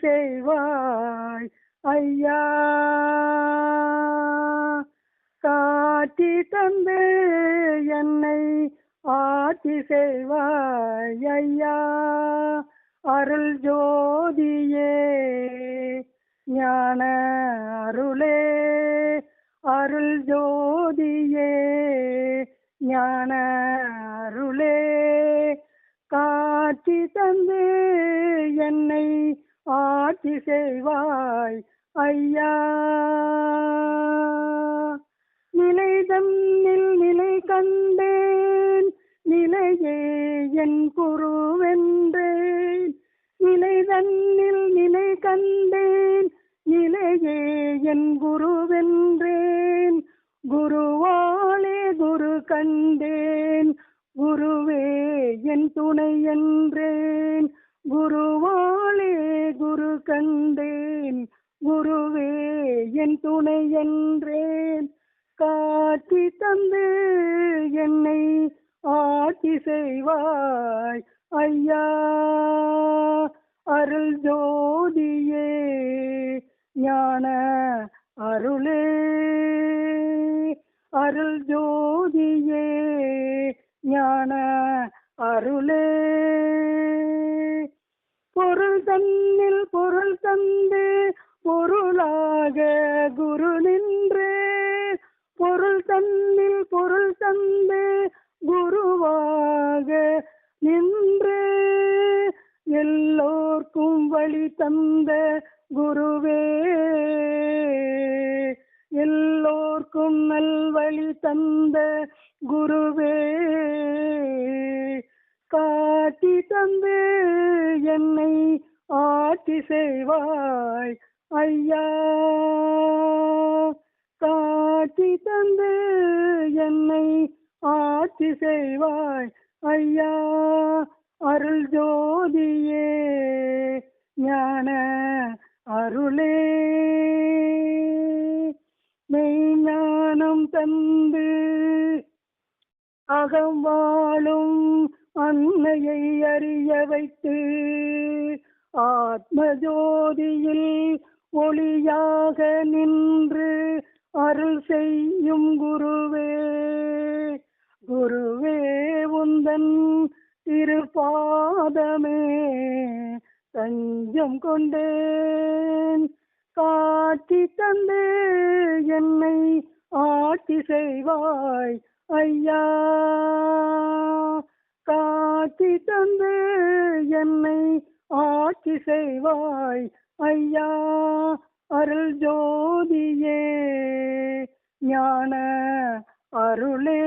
செய்வாய் ஐயா காட்டி தந்து என்னை ஆட்சி செய்வாய். ஐயா அருள் ஜோதியே ஞான அருளே. அருள் ஜோதியே ஞான ஆட்சி செய்வாய் ஐயா. நிலை தன்னில் நிலை கண்டேன் நிலையே என் குருவென்றேன். நிலை தன்னில் நிலை கண்டேன் நிலையே என் குருவென்றேன். குருவாலே குரு கண்டேன் குருவே என் துணை என்றேன். குருவாளே கண்டேன் குருவே என் துணை என்றேன். காட்சி தந்து என்னை ஆட்சி செய்வாய் ஐயா. அருள் ஜோதியே ஞான அருளே. அருள் ஜோதியே ஞான அருளே. தந்து பொருளாக குரு நின்றே பொருள் தன்னில் பொருள் தந்து குருவாக நின்று. எல்லோர்க்கும் வழி தந்த குருவே எல்லோர்க்கும் நல்வழி தந்த குருவே. காட்டி தந்து என்னை செய்வாய் ஐயா காட்சி தந்து என்னை ஆட்சி செய்வாய் ஐயா அருள் ஜோதியே ஞான அருளே. மெய்ஞானம் தந்து அகம் வாழும் அன்னையை அறிய வைத்து ஆத்மஜோதியில் ஒளியாக நின்று அருள் செய்யும் குருவே குருவே உந்தன் திருப்பாதமே தஞ்சம் கொண்டேன். காட்சி தந்து என்னை ஆட்சி செய்வாய் ஐயா. காட்சி தந்து என்னை ஆட்சி செய்வாய் ஐயா அருள் ஜோதியே ஞான அருளே.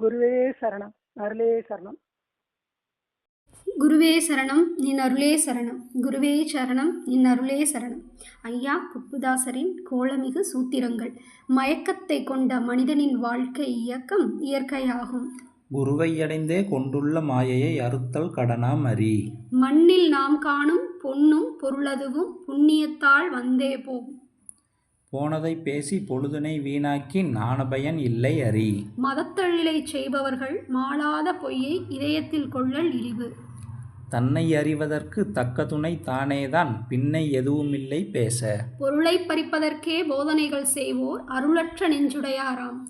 குருவே சரணம் அருளே சரணம். குருவே சரணம் நின் அருளே சரணம். குருவே சரணம் நின் அருளே சரணம். ஐயா குப்புதாசரின் கோலமிகு சூத்திரங்கள். மயக்கத்தை கொண்ட மனிதனின் வாழ்க்கை இயக்கம் இயற்கையாகும். குருவையடைந்தே கொண்டுள்ள மாயையை அறுத்தல் கடனாம் அறி மண்ணில் நாம் காணும் பொன்னும் பொருளதுவும் புண்ணியத்தால் வந்தே போகும் போனதை பேசி பொழுதுனை வீணாக்கி நாணபயன் இல்லை அறி. மதத்தழிலை செய்பவர்கள் மாளாத பொய்யை இதயத்தில் கொள்ளல் இழிவு. தன்னை அறிவதற்கு தக்க துணை தானேதான் பின்னை எதுவுமில்லை பேச. பொருளை பறிப்பதற்கே போதனைகள் செய்வோர் அருளற்ற நெஞ்சுடையாராம்.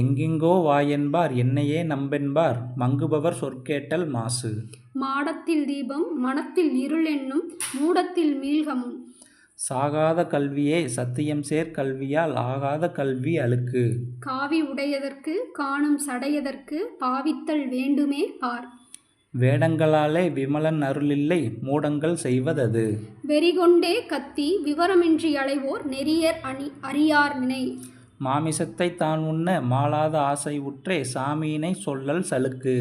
எங்கெங்கோ வாயென்பார் என்னையே நம்பென்பார் மங்குபவர் சொற்கேட்டல் மாசு. மாடத்தில் தீபம் மனத்தில் இருள் என்னும் மூடத்தில் மீள்கமும். சாகாத கல்வியே சத்தியம் சேர் கல்வியால் ஆகாத கல்வி அழுக்கு. காவி உடையதற்கு காணும் சடையதற்கு பாவித்தல் வேண்டுமே பார். வேடங்களாலே விமலன் அருளில்லை மூடங்கள் செய்வதது. வெறிகொண்டே கத்தி விவரமின்றி அலைவோர் நெறியர் அணி அறியார் நினை மாமிசத்தை தான் உண்ண மாளாத ஆசை உற்றே சாமியினை சொல்லல் சலுக்கு.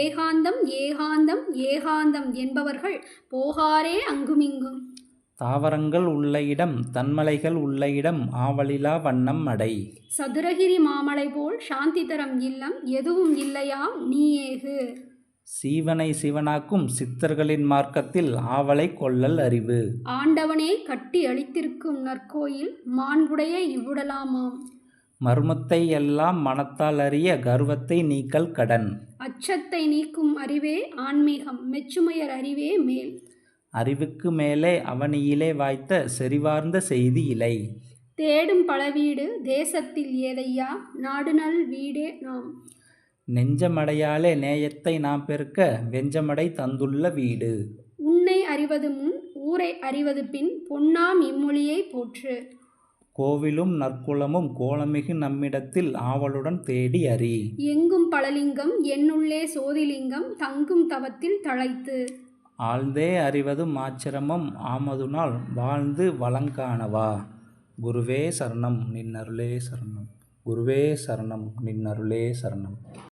ஏகாந்தம் ஏகாந்தம் ஏகாந்தம் என்பவர்கள் போகாரே அங்குமிங்கும். தாவரங்கள் உள்ள இடம் தன்மலைகள் உள்ள இடம் ஆவலிலா வண்ணம் அடை. சதுரகிரி மாமலை போல் சாந்தி தரம் இல்லம் எதுவும் இல்லையாம் நீயேகு சீவனை சிவனாக்கும் சித்தர்களின் மார்க்கத்தில் ஆவலை கொள்ளல் அறிவு. ஆண்டவனே கட்டி அளித்திருக்கும் நற்கோயில் மாண்புடைய இவ்வுடலாமாம். மர்மத்தை எல்லாம் மனத்தால் அறிய கர்வத்தை நீக்கல் கடன். அச்சத்தை நீக்கும் அறிவே ஆன்மீகம் மெச்சுமையர் அறிவே மேல். அறிவுக்கு மேலே அவனியிலே வாய்த்த செறிவார்ந்த செய்தி இலை. தேடும் பலவீடு தேசத்தில் ஏதையா? நாடுநல் வீடே நாம். நெஞ்சமடையாலே நேயத்தை நாம் பெருக்க வெஞ்சமடை தந்துள்ள வீடு. உன்னை அறிவது முன் ஊரை அறிவது பின் பொன்னாம் இம்மொழியை போற்று. கோவிலும் நற்குலமும் கோலமிகு நம்மிடத்தில் ஆவலுடன் தேடி அறி. எங்கும் பலலிங்கம் என்னுள்ளே சோதிலிங்கம் தங்கும் தவத்தில் தழைத்து. ஆழ்ந்தே அறிவது மாச்சிரமம் ஆமதுனால் வாழ்ந்து வளங்காணவா குருவே சரணம் நின்னருளே சரணம். குருவே சரணம் நின்னருளே சரணம்.